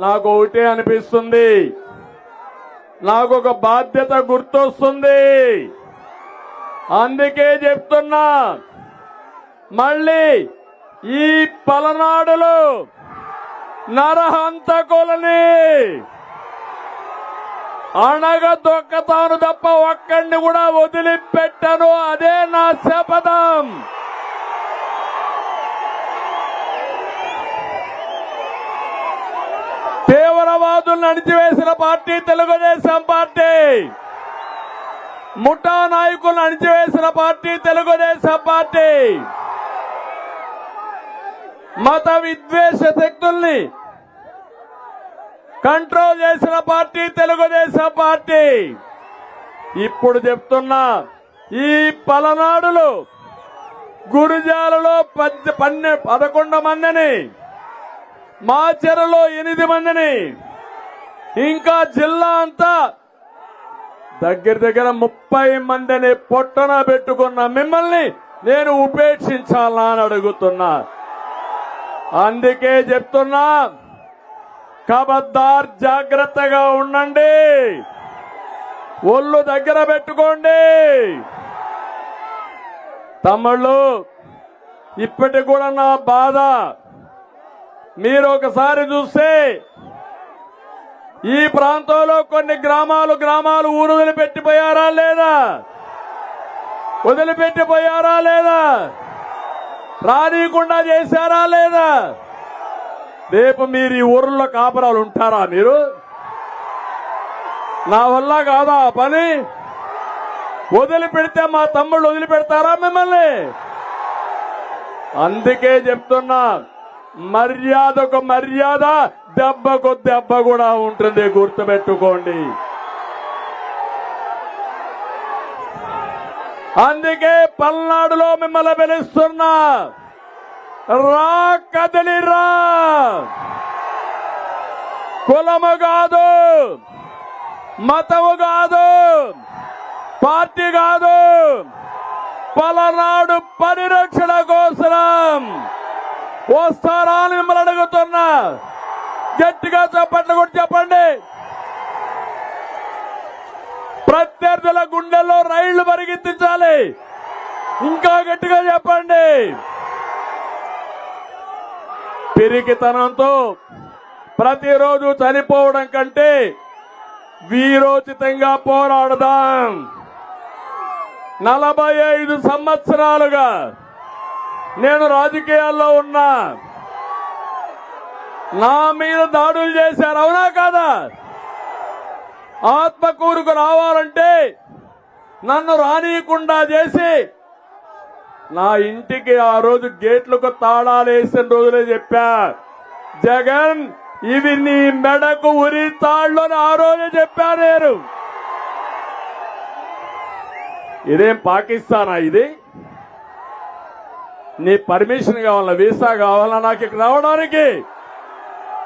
నాకు ఒకటే అనిపిస్తుంది. నాకు ఒక బాధ్యత గుర్తొస్తుంది. అందుకే చెప్తున్నా మళ్ళీ ఈ పలనాడులో నరహంతకులని అణగ దొక్కతాను తప్ప ఒక్కడిని కూడా వదిలిపెట్టను అదే నా శపథం. తీవ్రవాదులను అణిచివేసిన పార్టీ తెలుగుదేశం పార్టీ. ముఠా నాయకులను అణిచివేసిన పార్టీ తెలుగుదేశం పార్టీ. మత విద్వేష శక్తుల్ని కంట్రోల్ చేసిన పార్టీ తెలుగుదేశం పార్టీ. ఇప్పుడు చెప్తున్నా ఈ పలనాడులు గురుజాలలో పద్దె పన్నె పదకొండు మందిని మాచెరలో ఎనిమిది మందిని ఇంకా జిల్లా అంతా దగ్గర దగ్గర ముప్పై మందిని పొట్టన పెట్టుకున్న మిమ్మల్ని నేను ఉపేక్షించాలా అని అడుగుతున్నా. అందుకే చెప్తున్నా కబద్దార్ జాగ్రత్తగా ఉండండి. ఒళ్ళు దగ్గర పెట్టుకోండి. తమ్ముళ్ళు ఇప్పటి కూడా నా బాధ మీరు ఒకసారి చూస్తే ఈ ప్రాంతంలో కొన్ని గ్రామాలు గ్రామాలు ఊరు వదిలిపెట్టిపోయారా లేదా? వదిలిపెట్టిపోయారా లేదా? రానీయకుండా చేశారా లేదా? రేపు మీరు ఈ ఊర్లో కాపురాలు ఉంటారా మీరు? నా వల్ల కాదా పని? వదిలిపెడితే మా తమ్ముళ్ళు వదిలిపెడతారా మిమ్మల్ని? అందుకే చెప్తున్నా మర్యాదకు మర్యాద. దెబ్బకు దెబ్బ కూడా ఉంటుంది. గుర్తుపెట్టుకోండి. అందుకే పల్నాడులో మిమ్మల్ని పిలుస్తున్నా. రా కదలిరా కులము కాదు మతము కాదు పార్టీ కాదు. పలనాడు పరిరక్ష వస్తారా అని మిమ్మల్ని అడుగుతున్నా. గట్టిగా చెప్పండి కూడా చెప్పండి. ప్రత్యర్థుల గుండెల్లో రైళ్ళు పరిగెత్తించాలి. ఇంకా గట్టిగా చెప్పండి. పిరికితనంతో ప్రతిరోజు చనిపోవడం కంటే వీరోచితంగా పోరాడదాం. నలభై ఐదు సంవత్సరాలుగా నేను రాజకీయాల్లో ఉన్నా. నా మీద దాడులు చేశారు అవునా కాదా? ఆత్మకూరుకు రావాలంటే నన్ను రానియకుండా చేసి నా ఇంటికి ఆ రోజు గేట్లకు తాళాలు వేసిన రోజులే చెప్పా. జగన్ ఇవి నీ మెడకు ఉరి తాళ్ళు అని ఆ రోజే చెప్పా నేను. ఇదేం పాకిస్తానా ఇది? నీ పర్మిషన్ కావాలా? వీసా కావాలా? నాకు ఇక్కడ రావడానికి?